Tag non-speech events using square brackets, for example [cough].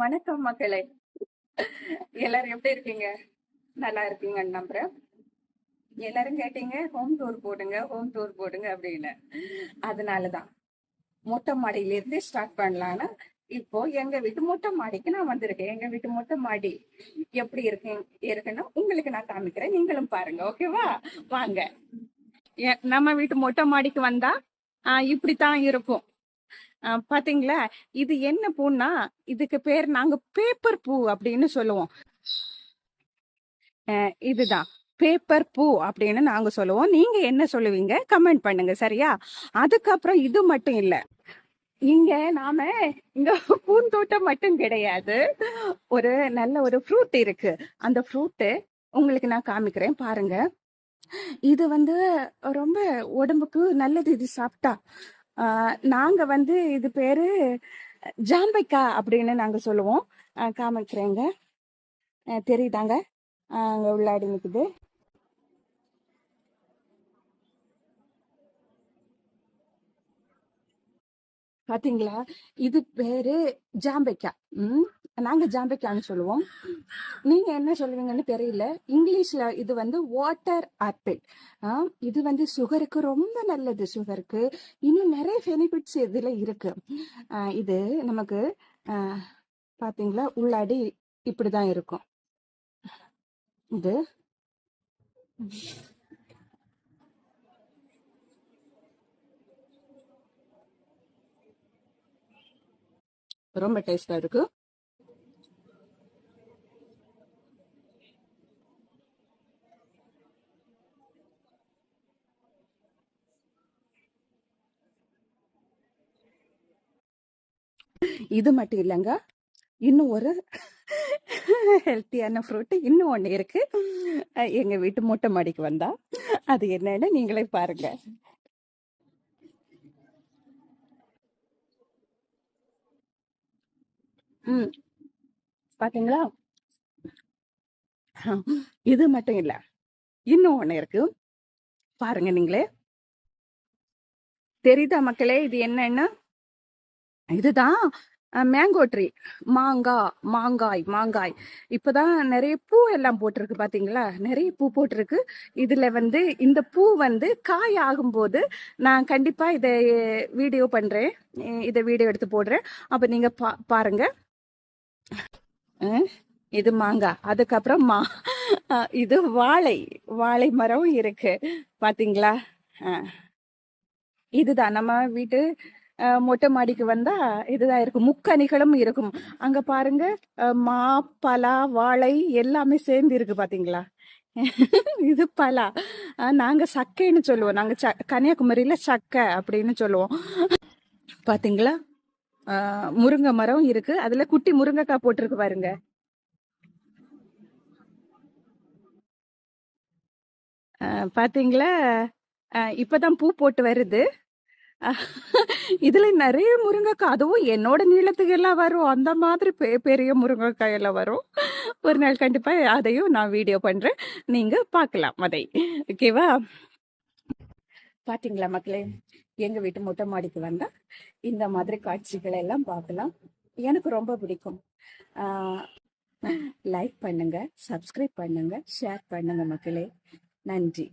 வணக்கம் மக்களே எல்லாரும் எப்படி இருக்கீங்க? நல்லா இருக்கீங்கன்னு நம்புறேன். எல்லாரும் கேட்டீங்க ஹோம் டூர் போடுங்க ஹோம் டூர் போடுங்க அப்படின்னு. அதனாலதான். மொட்டை மாடியில இருந்து ஸ்டார்ட் பண்ணலான்னு இப்போ எங்க வீட்டு மொட்டை மாடிக்கு நான் வந்திருக்கேன். எங்க வீட்டு மொட்டை மாடி எப்படி இருக்கு இருக்குன்னு உங்களுக்கு நான் காமிக்கிறேன். நீங்களும் பாருங்க ஓகேவா? வாங்க. எ- நம்ம வீட்டு மொட்டை மாடிக்கு வந்தா இப்படித்தான் இருக்கும். பாத்தீங்களா? இது என்ன பூன்னா இதுக்கு பேர் நாங்க பேப்பர் பூ அப்படின்னு சொல்லுவோம். இதுதான். பேப்பர் பூ அப்படின்னு நாங்க சொல்லுவோம். நீங்க என்ன சொல்லுவீங்க? கமெண்ட் பண்ணுங்க சரியா? அதுக்கப்புறம் இது மட்டும் இல்ல. இங்க நாம இங்க பூந்தோட்டம் மட்டும் கிடையாது. ஒரு நல்ல ஒரு ஃப்ரூட் இருக்கு. அந்த ஃப்ரூட்டு உங்களுக்கு நான் காமிக்கிறேன் பாருங்க. இது வந்து ரொம்ப உடம்புக்கு நல்லது இது சாப்பிட்டா. நாங்க வந்து இது பேரு ஜாம்பைக்கா அப்படின்னு நாங்க சொல்லுவோம். காமிக்கிறேங்க. தெரியுதாங்க? அங்க உள்ளாடி நிற்குது பாத்தீங்களா? இது பேரு ஜாம்பைக்கா. ம்? நாங்க ஜாம்பிக்கான்னு சொல்லுவோம். நீங்க என்ன சொல்லுவீங்கன்னு தெரியல. இங்கிலீஷ்ல இது வந்து வாட்டர் ஆப்பிள் இது வந்து சுகருக்கு ரொம்ப நல்லது சுகருக்கு. இன்னும் நிறைய பெனிஃபிட்ஸ் இதுல இருக்கு. இது நமக்கு பாத்தீங்களா? உள்ளாடி இப்படிதான் இருக்கும். இது. ரொம்ப டேஸ்டா இருக்கு. இது மட்டும் இல்லைங்க. இன்னும் ஒரு ஹெல்த்தியான ஃப்ரூட் இன்னும் ஒன்று இருக்கு. எங்கள் எங்க வீட்டு மூட்டை மாடிக்கு வந்தா அது என்னன்னு நீங்களே பாருங்க. ம். பாத்தீங்களா? இது மட்டும் இல்ல. இன்னும் ஒண்ணு இருக்கு. பாருங்க நீங்களே. தெரியுதா மக்களே இது என்னன்னு இதுதான். மேங்கோ ட்ரீ மாங்காய் மாங்காய் மாங்காய். இப்போதான் நிறைய பூ எல்லாம் போட்டிருக்கு பார்த்தீங்களா நிறைய பூ போட்டிருக்கு. இதில் வந்து இந்த பூ வந்து காய் ஆகும்போது நான் கண்டிப்பாக இதை வீடியோ பண்றேன். இதை வீடியோ எடுத்து போடுறேன். அப்போ நீங்கள் பா பாருங்க. இது மாங்காய். அதுக்கப்புறம் மா இது வாழை. வாழை மரம் இருக்கு. பார்த்தீங்களா இதுதான். நம்ம வீட்டு மொட்டை மாடிக்கு வந்தா இதுதான் இருக்கும். முக்கணிகளும் இருக்கும். அங்க பாருங்க மா பலா வாழை எல்லாமே சேர்ந்து இருக்கு பாத்தீங்களா? இது பலா. நாங்க சக்கைன்னு சொல்லுவோம். நாங்க ச கன்னியாகுமரியில சக்கை அப்படின்னு சொல்லுவோம். பாத்தீங்களா? முருங்கை மரம் இருக்கு. அதுல குட்டி முருங்கைக்காய் போட்டிருக்கு பாருங்க. பாத்தீங்களா? இப்பதான் பூ போட்டு வருது. [laughs] இதுல நிறைய முருங்கைக்காய் அதுவும் என்னோட நீளத்துக்கு எல்லாம் வரும். அந்த மாதிரி பெ- பெரிய முருங்கைக்காய் எல்லாம் வரும். ஒரு நாள் கண்டிப்பா அதையும் நான் வீடியோ பண்றேன். நீங்க பார்க்கலாம் அதை ஓகேவா பாத்தீங்களா மக்களே? எங்க வீட்டு மொட்டை மாடிக்கு வந்தா இந்த மாதிரி காட்சிகளை எல்லாம் பார்க்கலாம். எனக்கு ரொம்ப பிடிக்கும். லைக் பண்ணுங்க சப்ஸ்கிரைப் பண்ணுங்க ஷேர் பண்ணுங்க மக்களே. நன்றி.